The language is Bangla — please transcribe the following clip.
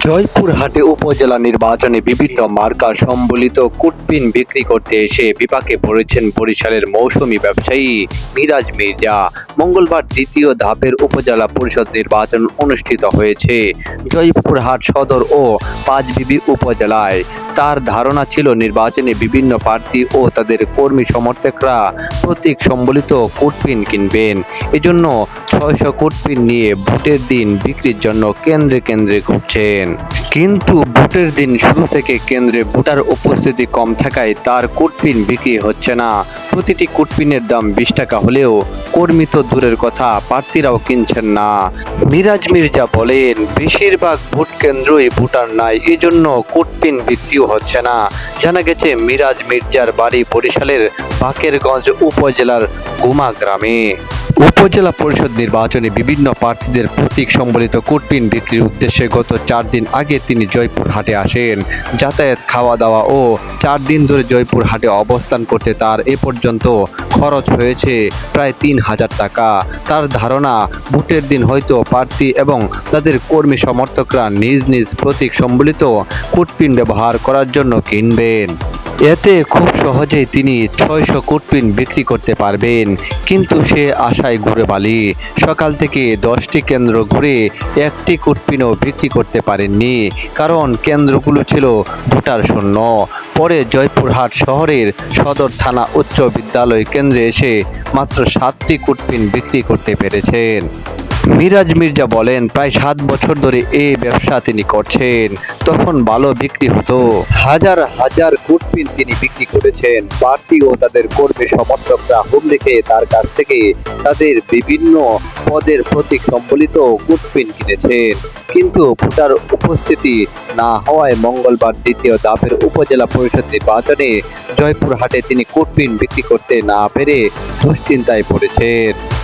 জয়পুরহাটে উপজেলা নির্বাচনে বিভিন্ন মার্কা সম্বলিত কুটপিন বিক্রি করতে এসে বিপাকে পড়েছেন বরিশালের মৌসুমী ব্যবসায়ী মিরাজ মির্জা। মঙ্গলবার দ্বিতীয় ধাপের উপজেলা পরিষদ নির্বাচন অনুষ্ঠিত হয়েছে। জয়পুরহাট সদর ও পাঁচবিবি উপজেলায় তার ধারণা ছিল নির্বাচনে বিভিন্ন প্রার্থী ও তাদের কর্মী সমর্থকরা প্রতীক সম্বলিত কুটপিন কিনবেন। এজন্য ছয়শো কুটপিন নিয়ে ভোটের দিন বিক্রির জন্য কেন্দ্রে কেন্দ্রে ঘুরছেন। কিন্তু ভোটের দিন শুরু থেকে কেন্দ্রে ভোটার উপস্থিতি কম থাকায় তার কুটপিন বিক্রি হচ্ছে না। প্রতিটি কুটপিনের দাম বিশ টাকা হলেও কর্মী তো দূরের কথা, প্রার্থীরাও কিনছেন না। মিরাজ মির্জা বলেন, বেশিরভাগ ভোট কেন্দ্রই ভোটার নাই, এজন্য কুটপিন বিক্রিও হচ্ছে না। জানা গেছে, মিরাজ মির্জার বাড়ি বরিশালের বাকেরগঞ্জ উপজেলার গুমা গ্রামে। উপজেলা পরিষদ নির্বাচনে বিভিন্ন প্রার্থীদের প্রতীক সম্বলিত কুটপিন বিক্রির উদ্দেশ্যে গত চার দিন আগে তিনি জয়পুর হাটে আসেন। যাতায়াত খাওয়া দাওয়া ও চার দিন ধরে জয়পুর হাটে অবস্থান করতে তার এ পর্যন্ত খরচ হয়েছে প্রায় তিন হাজার টাকা। তার ধারণা, ভোটের দিন হয়তো প্রার্থী এবং তাদের কর্মী সমর্থকরা নিজ নিজ প্রতীক সম্বলিত কুটপিন ব্যবহার করার জন্য কিনবেন। এতে খুব সহজেই তিনি ছয়শো কুটপিন বিক্রি করতে পারবেন। কিন্তু সে আশায় ঘুরে বালি সকাল থেকে দশটি কেন্দ্র ঘুরে একটি কুটপিনও বিক্রি করতে পারেননি। কারণ কেন্দ্রগুলো ছিল ভোটার শূন্য পরে জয়পুরহাট শহরের সদর থানা উচ্চ বিদ্যালয় কেন্দ্রে এসে মাত্র সাতটি কুটপিন বিক্রি করতে পেরেছেন। মিরাজ মির্জা বলেন, প্রায় সাত বছর ধরে এই ব্যবসা তিনি করছেন। তখন ভালো বিক্রি হতো। হাজার হাজার কুটপিন তিনি বিক্রি করেছেন। প্রার্থী ও তাদের কর্মী সমর্থকরা হুম রেখে তার কাছ থেকে তাদের বিভিন্ন পদের প্রতীক সম্বলিত কুটপিন কিনেছেন। কিন্তু ভোটার উপস্থিতি না হওয়ায় মঙ্গলবার দ্বিতীয় দাপের উপজেলা পরিষদ নির্বাচনে জয়পুরহাটে তিনি কুটপিন বিক্রি করতে না পেরে দুশ্চিন্তায় পড়েছেন।